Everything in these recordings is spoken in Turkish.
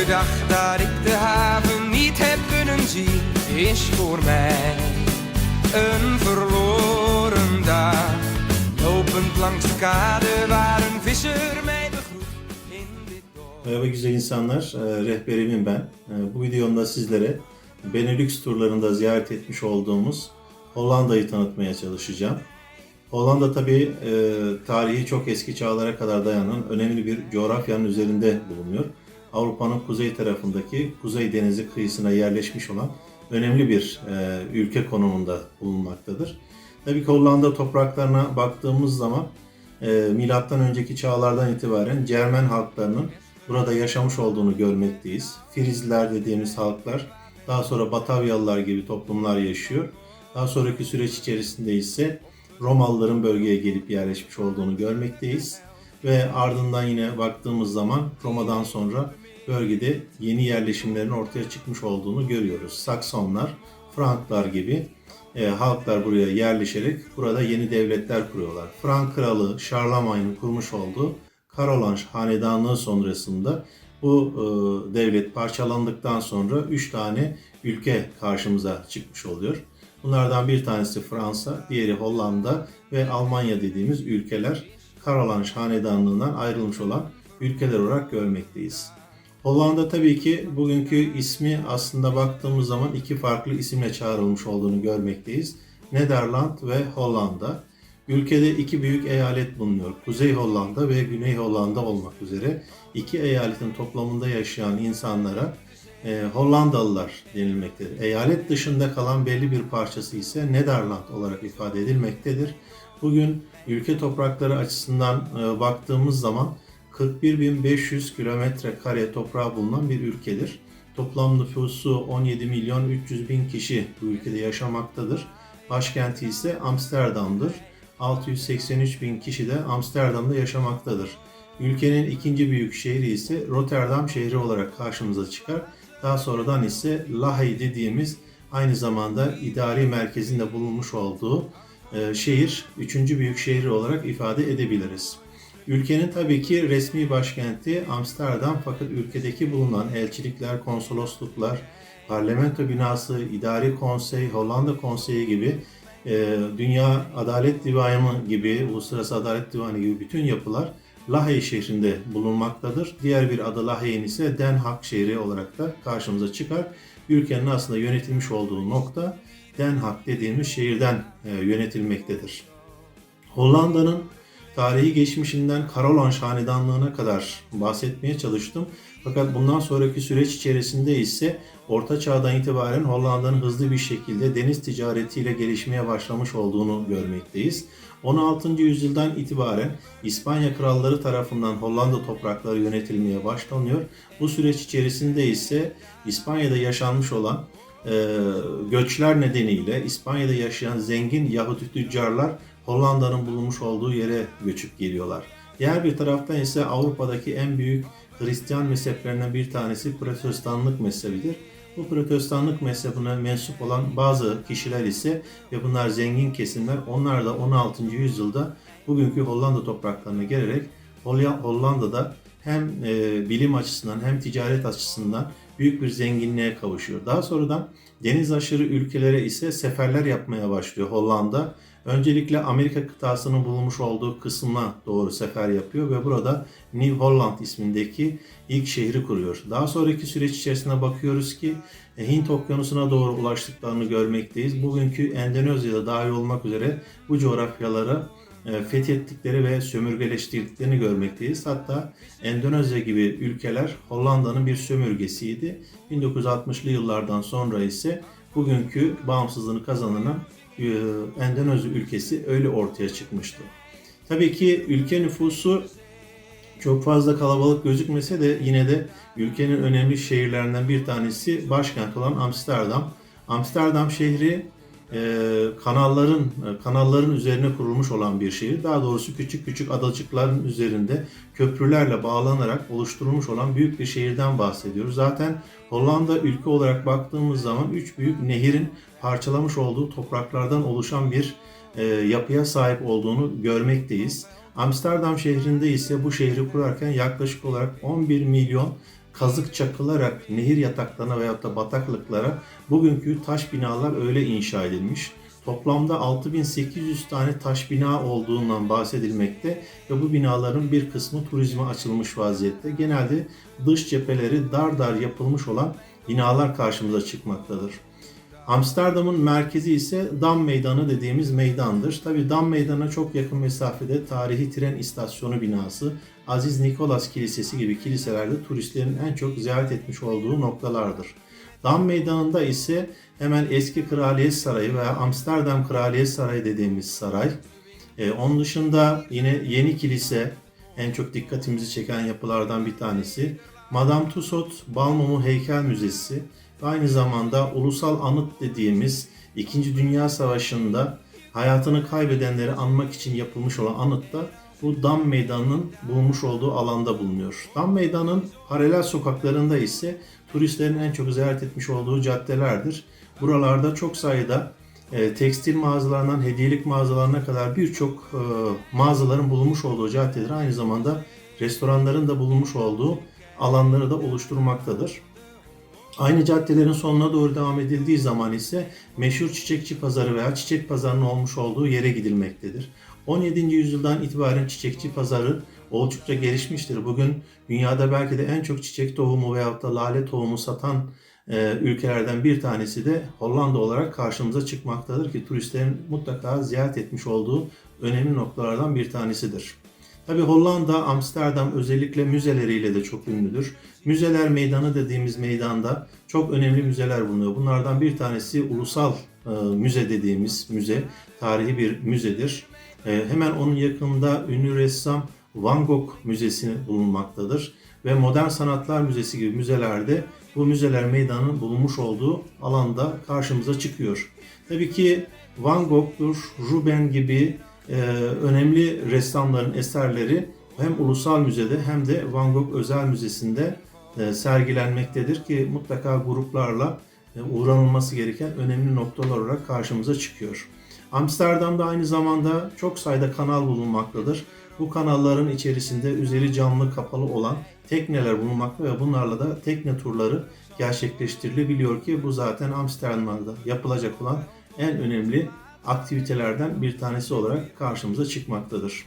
dag dat ik de haven niet heb kunnen zien, is voor mij een verloren dag. Lopend langs de kade waar een visser mij begroet in dit dorp. Merhaba güzel insanlar, Ee, rehberimim ben. Ee, Bu videomda sizlere Benelux turlarında ziyaret etmiş olduğumuz Hollanda'yı tanıtmaya çalışacağım. Hollanda tabi tarihi çok eski çağlara kadar dayanan önemli bir coğrafyanın üzerinde bulunuyor. Avrupa'nın kuzey tarafındaki Kuzey Denizi kıyısına yerleşmiş olan önemli bir e, ülke konumunda bulunmaktadır. Tabii ki Hollanda topraklarına baktığımız zaman e, milattan önceki çağlardan itibaren Cermen halklarının burada yaşamış olduğunu görmekteyiz. Frizler dediğimiz halklar daha sonra Batavyalılar gibi toplumlar yaşıyor. Daha sonraki süreç içerisinde ise Romalıların bölgeye gelip yerleşmiş olduğunu görmekteyiz. Ve ardından yine baktığımız zaman Roma'dan sonra bölgede yeni yerleşimlerin ortaya çıkmış olduğunu görüyoruz. Saksonlar, Franklar gibi e, halklar buraya yerleşerek burada yeni devletler kuruyorlar. Frank kralı Charlemagne'ın kurmuş olduğu Karolan hanedanlığı sonrasında bu e, devlet parçalandıktan sonra 3 tane ülke karşımıza çıkmış oluyor. Bunlardan bir tanesi Fransa, diğeri Hollanda ve Almanya dediğimiz ülkeler Karolan hanedanlığından ayrılmış olan ülkeler olarak görmekteyiz. Hollanda tabii ki bugünkü ismi aslında baktığımız zaman iki farklı isimle çağrılmış olduğunu görmekteyiz. Nederland ve Hollanda. Ülkede iki büyük eyalet bulunuyor. Kuzey Hollanda ve Güney Hollanda olmak üzere iki eyaletin toplamında yaşayan insanlara e, Hollandalılar denilmektedir. Eyalet dışında kalan belli bir parçası ise Nederland olarak ifade edilmektedir. Bugün ülke toprakları açısından e, baktığımız zaman 41.500 kilometre kare toprağı bulunan bir ülkedir. Toplam nüfusu 17 milyon 300 bin kişi bu ülkede yaşamaktadır. Başkenti ise Amsterdam'dır. 683 bin kişi de Amsterdam'da yaşamaktadır. Ülkenin ikinci büyük şehri ise Rotterdam şehri olarak karşımıza çıkar. Daha sonradan ise Lahey dediğimiz aynı zamanda idari merkezinde bulunmuş olduğu e, şehir üçüncü büyük şehir olarak ifade edebiliriz. Ülkenin tabii ki resmi başkenti Amsterdam fakat ülkedeki bulunan elçilikler, konsolosluklar, parlamento binası, idari konsey, Hollanda konseyi gibi e, Dünya Adalet Divanı gibi, Uluslararası Adalet Divanı gibi bütün yapılar Lahey şehrinde bulunmaktadır. Diğer bir adı Lahey'in ise Den Haag şehri olarak da karşımıza çıkar. Ülkenin aslında yönetilmiş olduğu nokta Den Haag dediğimiz şehirden e, yönetilmektedir. Hollanda'nın tarihi geçmişinden Karolan Hanedanlığı'na kadar bahsetmeye çalıştım. Fakat bundan sonraki süreç içerisinde ise Orta Çağ'dan itibaren Hollanda'nın hızlı bir şekilde deniz ticaretiyle gelişmeye başlamış olduğunu görmekteyiz. 16. yüzyıldan itibaren İspanya kralları tarafından Hollanda toprakları yönetilmeye başlanıyor. Bu süreç içerisinde ise İspanya'da yaşanmış olan e, göçler nedeniyle İspanya'da yaşayan zengin Yahudi tüccarlar Hollanda'nın bulunmuş olduğu yere göçüp geliyorlar. Diğer bir taraftan ise Avrupa'daki en büyük Hristiyan mezheplerinden bir tanesi Protestanlık mezhebidir. Bu Protestanlık mezhebine mensup olan bazı kişiler ise ve bunlar zengin kesimler onlar da 16. yüzyılda bugünkü Hollanda topraklarına gelerek Holla- Hollanda'da hem e, bilim açısından hem ticaret açısından büyük bir zenginliğe kavuşuyor. Daha sonradan deniz aşırı ülkelere ise seferler yapmaya başlıyor Hollanda. Öncelikle Amerika kıtasının bulunmuş olduğu kısmına doğru sefer yapıyor ve burada New Holland ismindeki ilk şehri kuruyor. Daha sonraki süreç içerisinde bakıyoruz ki e, Hint okyanusuna doğru ulaştıklarını görmekteyiz. Bugünkü Endonezya'da dahil olmak üzere bu coğrafyaları e, fethettikleri ve sömürgeleştirdiklerini görmekteyiz. Hatta Endonezya gibi ülkeler Hollanda'nın bir sömürgesiydi. 1960'lı yıllardan sonra ise bugünkü bağımsızlığını kazanan Endonezya ülkesi öyle ortaya çıkmıştı. Tabii ki ülke nüfusu çok fazla kalabalık gözükmese de yine de ülkenin önemli şehirlerinden bir tanesi başkent olan Amsterdam. Amsterdam şehri kanalların e, kanalların üzerine kurulmuş olan bir şehir. Daha doğrusu küçük küçük adacıkların üzerinde köprülerle bağlanarak oluşturulmuş olan büyük bir şehirden bahsediyoruz. Zaten Hollanda ülke olarak baktığımız zaman üç büyük nehirin parçalamış olduğu topraklardan oluşan bir e, yapıya sahip olduğunu görmekteyiz. Amsterdam şehrinde ise bu şehri kurarken yaklaşık olarak 11 milyon kazık çakılarak nehir yataklarına veyahut da bataklıklara bugünkü taş binalar öyle inşa edilmiş. Toplamda 6800 tane taş bina olduğundan bahsedilmekte ve bu binaların bir kısmı turizme açılmış vaziyette. Genelde dış cepheleri dar dar yapılmış olan binalar karşımıza çıkmaktadır. Amsterdam'ın merkezi ise Dam Meydanı dediğimiz meydandır. Tabi Dam Meydanı'na çok yakın mesafede tarihi tren istasyonu binası, Aziz Nikolas Kilisesi gibi kiliselerde turistlerin en çok ziyaret etmiş olduğu noktalardır. Dam Meydanı'nda ise hemen eski Kraliyet Sarayı veya Amsterdam Kraliyet Sarayı dediğimiz saray. Ee, onun dışında yine yeni kilise en çok dikkatimizi çeken yapılardan bir tanesi. Madame Tussauds Balmumu Heykel Müzesi aynı zamanda ulusal anıt dediğimiz 2. Dünya Savaşı'nda hayatını kaybedenleri anmak için yapılmış olan anıt da bu Dam Meydanı'nın bulunmuş olduğu alanda bulunuyor. Dam Meydanı'nın paralel sokaklarında ise turistlerin en çok ziyaret etmiş olduğu caddelerdir. Buralarda çok sayıda e, tekstil mağazalarından hediyelik mağazalarına kadar birçok e, mağazaların bulunmuş olduğu caddedir. Aynı zamanda restoranların da bulunmuş olduğu alanları da oluşturmaktadır. Aynı caddelerin sonuna doğru devam edildiği zaman ise meşhur çiçekçi pazarı veya çiçek pazarının olmuş olduğu yere gidilmektedir. 17. yüzyıldan itibaren çiçekçi pazarı oldukça gelişmiştir. Bugün dünyada belki de en çok çiçek tohumu veyahut da lale tohumu satan e, ülkelerden bir tanesi de Hollanda olarak karşımıza çıkmaktadır ki turistlerin mutlaka ziyaret etmiş olduğu önemli noktalardan bir tanesidir. Tabi Hollanda, Amsterdam özellikle müzeleriyle de çok ünlüdür. Müzeler Meydanı dediğimiz meydanda çok önemli müzeler bulunuyor. Bunlardan bir tanesi Ulusal e, Müze dediğimiz müze, tarihi bir müzedir. E, hemen onun yakında ünlü ressam Van Gogh Müzesi bulunmaktadır. Ve Modern Sanatlar Müzesi gibi müzelerde bu müzeler meydanın bulunmuş olduğu alanda karşımıza çıkıyor. Tabii ki Van Gogh'dur, Ruben gibi e, önemli ressamların eserleri hem Ulusal Müze'de hem de Van Gogh Özel Müzesi'nde e, sergilenmektedir ki mutlaka gruplarla e, uğranılması gereken önemli noktalar olarak karşımıza çıkıyor. Amsterdam'da aynı zamanda çok sayıda kanal bulunmaktadır. Bu kanalların içerisinde üzeri camlı kapalı olan tekneler bulunmakta ve bunlarla da tekne turları gerçekleştirilebiliyor ki bu zaten Amsterdam'da yapılacak olan en önemli aktivitelerden bir tanesi olarak karşımıza çıkmaktadır.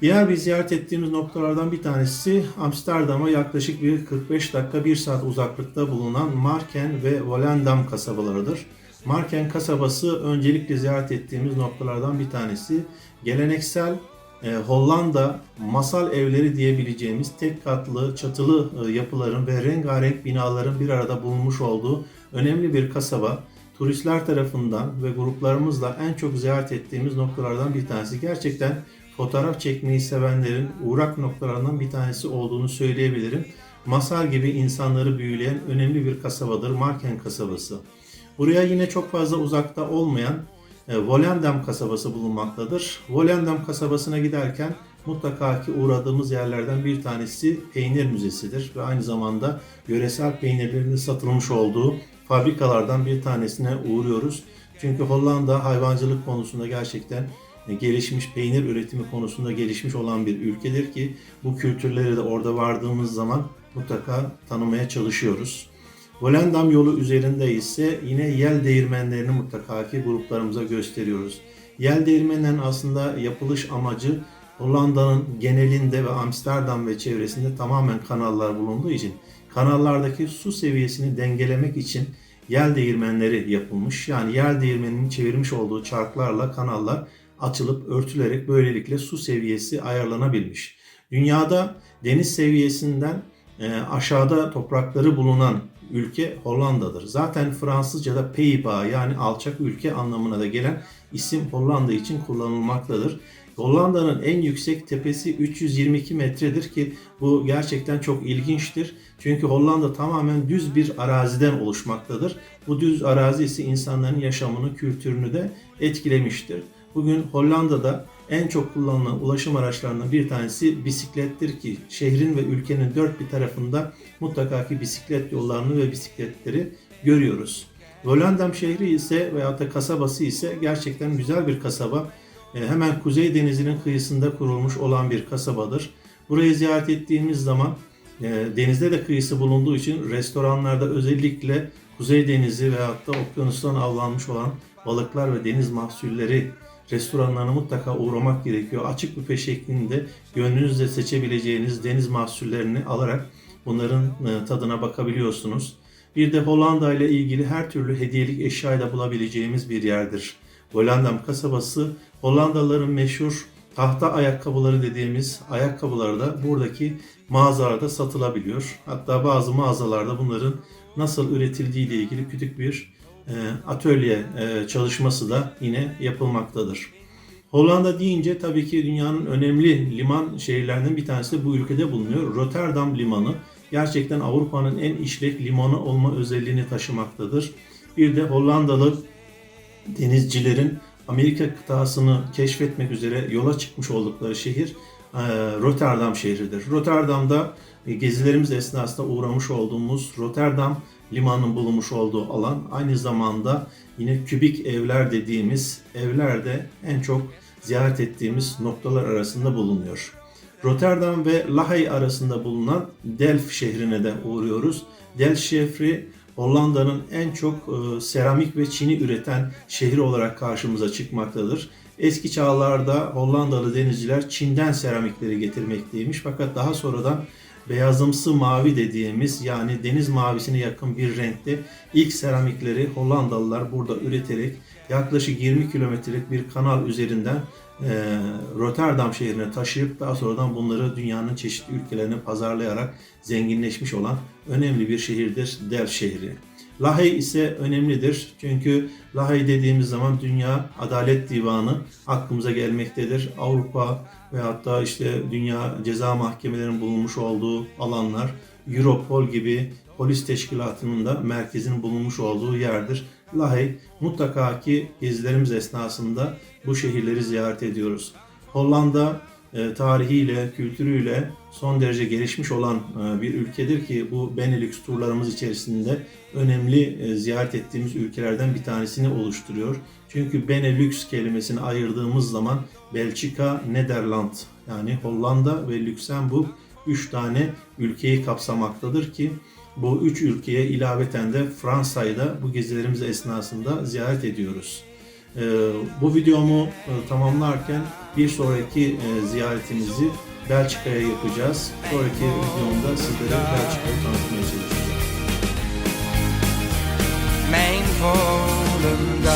Diğer bir ziyaret ettiğimiz noktalardan bir tanesi Amsterdam'a yaklaşık bir 45 dakika 1 saat uzaklıkta bulunan Marken ve Volendam kasabalarıdır. Marken kasabası öncelikle ziyaret ettiğimiz noktalardan bir tanesi. Geleneksel e, Hollanda masal evleri diyebileceğimiz tek katlı çatılı e, yapıların ve rengarenk binaların bir arada bulunmuş olduğu önemli bir kasaba turistler tarafından ve gruplarımızla en çok ziyaret ettiğimiz noktalardan bir tanesi. Gerçekten fotoğraf çekmeyi sevenlerin uğrak noktalarından bir tanesi olduğunu söyleyebilirim. Masal gibi insanları büyüleyen önemli bir kasabadır Marken kasabası. Buraya yine çok fazla uzakta olmayan e, Volendam kasabası bulunmaktadır. Volendam kasabasına giderken mutlaka ki uğradığımız yerlerden bir tanesi peynir müzesidir ve aynı zamanda yöresel peynirlerin satılmış olduğu fabrikalardan bir tanesine uğruyoruz. Çünkü Hollanda hayvancılık konusunda gerçekten gelişmiş, peynir üretimi konusunda gelişmiş olan bir ülkedir ki bu kültürleri de orada vardığımız zaman mutlaka tanımaya çalışıyoruz. Volendam yolu üzerinde ise yine yel değirmenlerini mutlaka ki gruplarımıza gösteriyoruz. Yel değirmenlerin aslında yapılış amacı Hollanda'nın genelinde ve Amsterdam ve çevresinde tamamen kanallar bulunduğu için kanallardaki su seviyesini dengelemek için yel değirmenleri yapılmış. Yani yel değirmeninin çevirmiş olduğu çarklarla kanallar açılıp örtülerek böylelikle su seviyesi ayarlanabilmiş. Dünyada deniz seviyesinden e, aşağıda toprakları bulunan ülke Hollanda'dır. Zaten Fransızca'da Pays-Bas yani alçak ülke anlamına da gelen isim Hollanda için kullanılmaktadır. Hollanda'nın en yüksek tepesi 322 metredir ki bu gerçekten çok ilginçtir. Çünkü Hollanda tamamen düz bir araziden oluşmaktadır. Bu düz arazi ise insanların yaşamını, kültürünü de etkilemiştir. Bugün Hollanda'da en çok kullanılan ulaşım araçlarından bir tanesi bisiklettir ki şehrin ve ülkenin dört bir tarafında mutlaka ki bisiklet yollarını ve bisikletleri görüyoruz. Volendam şehri ise veyahut da kasabası ise gerçekten güzel bir kasaba. E, hemen Kuzey Denizi'nin kıyısında kurulmuş olan bir kasabadır. Burayı ziyaret ettiğimiz zaman E, denizde de kıyısı bulunduğu için restoranlarda özellikle Kuzey Denizi ve hatta okyanustan avlanmış olan balıklar ve deniz mahsulleri restoranlarına mutlaka uğramak gerekiyor. Açık büfe şeklinde gönlünüzle seçebileceğiniz deniz mahsullerini alarak bunların e, tadına bakabiliyorsunuz. Bir de Hollanda ile ilgili her türlü hediyelik eşyayı da bulabileceğimiz bir yerdir. Hollandam kasabası Hollandalıların meşhur tahta ayakkabıları dediğimiz ayakkabıları da buradaki mağazalarda satılabiliyor. Hatta bazı mağazalarda bunların nasıl üretildiği ile ilgili küçük bir e, atölye e, çalışması da yine yapılmaktadır. Hollanda deyince tabii ki dünyanın önemli liman şehirlerinden bir tanesi de bu ülkede bulunuyor. Rotterdam Limanı gerçekten Avrupa'nın en işlek limanı olma özelliğini taşımaktadır. Bir de Hollandalı denizcilerin Amerika kıtasını keşfetmek üzere yola çıkmış oldukları şehir e, Rotterdam şehridir. Rotterdam'da e, gezilerimiz esnasında uğramış olduğumuz Rotterdam limanının bulunmuş olduğu alan aynı zamanda yine kübik evler dediğimiz evlerde en çok ziyaret ettiğimiz noktalar arasında bulunuyor. Rotterdam ve Lahey arasında bulunan Delft şehrine de uğruyoruz. Delft şehri Hollanda'nın en çok e, seramik ve çini üreten şehir olarak karşımıza çıkmaktadır. Eski çağlarda Hollandalı denizciler Çin'den seramikleri getirmekteymiş fakat daha sonradan beyazımsı mavi dediğimiz yani deniz mavisine yakın bir renkte ilk seramikleri Hollandalılar burada üreterek yaklaşık 20 kilometrelik bir kanal üzerinden e, Rotterdam şehrine taşıyıp daha sonradan bunları dünyanın çeşitli ülkelerine pazarlayarak zenginleşmiş olan önemli bir şehirdir Delft şehri. Lahey ise önemlidir çünkü Lahey dediğimiz zaman Dünya Adalet Divanı aklımıza gelmektedir. Avrupa ve hatta işte Dünya Ceza Mahkemelerinin bulunmuş olduğu alanlar, Europol gibi polis teşkilatının da merkezinin bulunmuş olduğu yerdir. Lahey mutlaka ki gezilerimiz esnasında bu şehirleri ziyaret ediyoruz. Hollanda e, tarihiyle, kültürüyle son derece gelişmiş olan e, bir ülkedir ki bu Benelux turlarımız içerisinde önemli e, ziyaret ettiğimiz ülkelerden bir tanesini oluşturuyor. Çünkü Benelux kelimesini ayırdığımız zaman Belçika, Nederland yani Hollanda ve Lüksemburg 3 tane ülkeyi kapsamaktadır ki bu üç ülkeye ilaveten de Fransa'yı da bu gezilerimiz esnasında ziyaret ediyoruz. Ee, bu videomu e, tamamlarken bir sonraki e, ziyaretimizi Belçika'ya yapacağız. Sonraki videomda sizlere Belçika'yı tanıtmaya çalışacağım. Mijn Volendam.